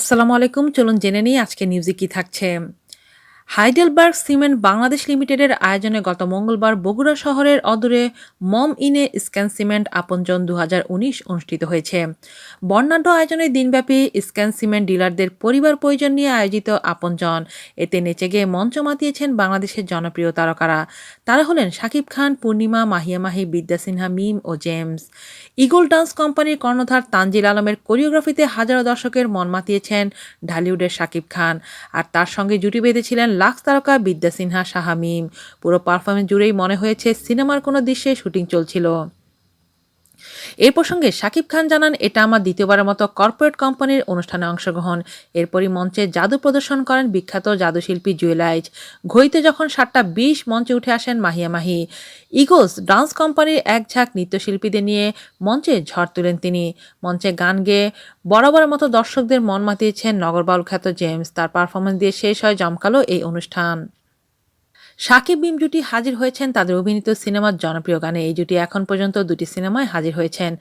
আসসালামু আলাইকুম। চলুন জেনে নিই আজকে নিউজে কি থাকছে। হাইডেলবার্গ সিমেন্ট বাংলাদেশ লিমিটেডের আয়োজনে গত মঙ্গলবার বগুড়া শহরের অদূরে মম ইনে স্ক্যান সিমেন্ট আপনজন দু হাজার উনিশ অনুষ্ঠিত হয়েছে। বর্ণাঢ্য আয়োজনে দিনব্যাপী স্ক্যান সিমেন্ট ডিলারদের পরিবার প্রয়োজন নিয়ে আয়োজিত আপনজন। এতে নেচে গিয়ে মঞ্চ মাতিয়েছেন বাংলাদেশের জনপ্রিয় তারকারা। তারা হলেন শাকিব খান, পূর্ণিমা, মাহিয়া মাহি, বিদ্যা সিনহা, মিম ও জেমস। ইগল ডান্স কোম্পানির কর্ণধার তানজিল আলমের কোরিওগ্রাফিতে হাজারো দর্শকের মন মাতিয়েছেন ঢালিউডের শাকিব খান। আর তার সঙ্গে জুটি বেঁধেছিলেন লাক্স তারকা বিদ্যা সিনহা সাহামিম পুরো পারফরমেন্স জুড়েই মনে হয়েছে সিনেমার কোনো দৃশ্যে শুটিং চলছিল। এ প্রসঙ্গে শাকিব খান জানান, এটা আমার দ্বিতীয়বারের মতো কর্পোরেট কোম্পানির অনুষ্ঠানে অংশগ্রহণ। এরপরই মঞ্চে জাদু প্রদর্শন করেন বিখ্যাত জাদুশিল্পী জুয়েলাইজ। ঘড়িতে যখন সাতটা বিশ মঞ্চে উঠে আসেন মাহিয়া মাহি। ইগোস ডান্স কোম্পানির এক ঝাঁক নৃত্যশিল্পীদের নিয়ে মঞ্চে ঝড় তুলেন তিনি। মঞ্চে গান গেয়ে বরাবর মতো দর্শকদের মন মাতিয়েছেন নগরবাউল খ্যাত জেমস। তার পারফরমেন্স দিয়ে শেষ হয় জমকালো এই অনুষ্ঠান। সাকিব বিম জুটি হাজির হয়েছেন তাদের অভিনীত সিনেমার জনপ্রিয় গানে। এই জুটি এখন পর্যন্ত দুটি সিনেমায় হাজির হয়েছেন।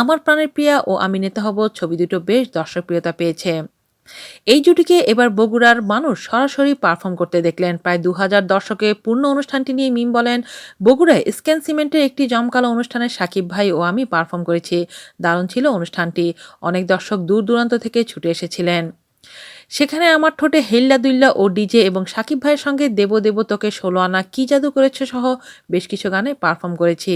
আমার প্রাণের প্রিয়া ও আমি নেতা হব ছবি দুটো বেশ দর্শকপ্রিয়তা পেয়েছে। এই জুটিকে এবার বগুড়ার মানুষ সরাসরি পারফর্ম করতে দেখলেন। প্রায় দু হাজার দর্শকে পূর্ণ অনুষ্ঠানটি নিয়ে মিম বলেন, বগুড়ায় স্ক্যান সিমেন্টের একটি জমকালো অনুষ্ঠানে সাকিব ভাই ও আমি পারফর্ম করেছি। দারুণ ছিল অনুষ্ঠানটি। অনেক দর্শক দূর দূরান্ত থেকে ছুটে এসেছিলেন। সেখানে আমার ঠোঁটে হেল্লা দুল্লা ও ডিজে এবং সাকিব ভাইয়ের সঙ্গে দেব দেব তোকে ষোলো আনা কি জাদু করেছে সহ বেশ কিছু গানে পারফর্ম করেছি।